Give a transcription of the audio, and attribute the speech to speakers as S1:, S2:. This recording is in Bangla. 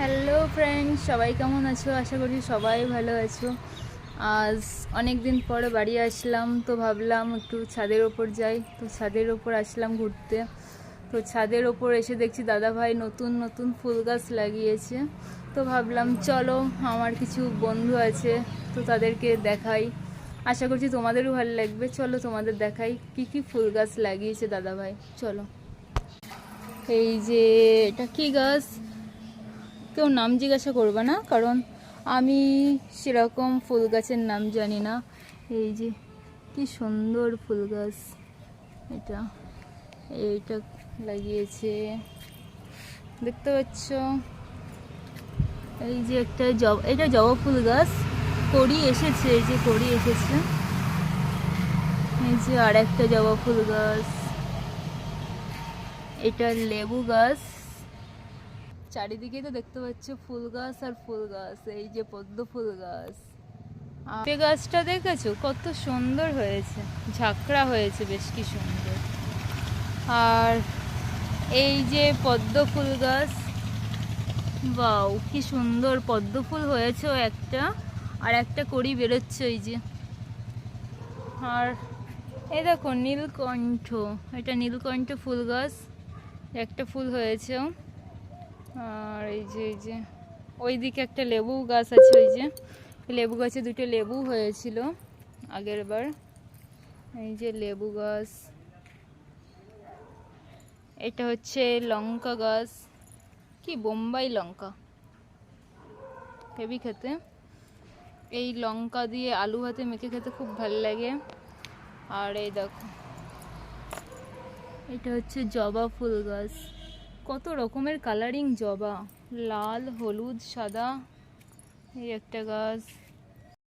S1: হ্যালো ফ্রেন্ডস সবাই কেমন আছো? আশা করি সবাই ভালো আছো। আজ অনেক দিন পরে বাড়ি আসলাম, তো ভাবলাম একটু ছাদের ওপর যাই। তো ছাদের ওপর আসলাম ঘুরতে। তো ছাদের ওপর এসে দেখছি দাদা ভাই নতুন নতুন ফুল গাছ লাগিয়েছে। তো ভাবলাম, চলো, আমার কিছু বন্ধু আছে, তো তাদেরকে দেখাই। আশা করছি তোমাদেরও ভালো লাগবে। চলো, তোমাদের দেখাই কি কি ফুল গাছ লাগিয়েছে দাদা ভাই চলো। এই যে, এটা কি গাছ? কেউ নাম জিজ্ঞাসা করবে না, কারণ আমি সেরকম ফুল গাছের নাম জানি না। এই যে, কি সুন্দর ফুল গাছ। এটা, এইটা লাগিয়েছে। দেখতে পাচ্ছ? এই যে একটা জব, এটা জবা ফুল গাছ। কড়ি এসেছে, এই যে কড়ি এসেছে। এই যে আর একটা জবা ফুল গাছ। এটা লেবু গাছ। চারিদিকে তো দেখতে পাচ্ছ ফুল গাছ আর ফুল গাছ, এই যে পদ্ম ফুল গাছ। পেঁপে গাছটা দেখেছ? কত সুন্দর হয়েছে, ঝাঁকড়া হয়েছে, বেশ কি সুন্দর। আর এই যে পদ্ম ফুল গাছ বাউ কি সুন্দর, পদ্ম ফুল হয়েছে একটা, আর একটা কড়ি বেরোচ্ছে এই যে। আর এই দেখো, নীলকণ্ঠ, এটা নীলকণ্ঠ ফুল গাছ, একটা ফুল হয়েছে আর এই যে এই যে ওই দিকে একটা লেবু গাছ আছে, ওই যে, লেবু গাছে দুটো লেবু হয়েছিল আগের বার। এই যে লেবু গাছ। এটা হচ্ছে লঙ্কা গাছ। কি বোম্বাই লঙ্কা। হেভি খেতে। এই লঙ্কা দিয়ে আলু ভাতে মেখে খেতে খুব ভালো লাগে। আর এই দেখো, এটা হচ্ছে জবা ফুল গাছ। কত রকমের কালারিং জবা? লাল হলুদ সাদা এই একটা গাছ।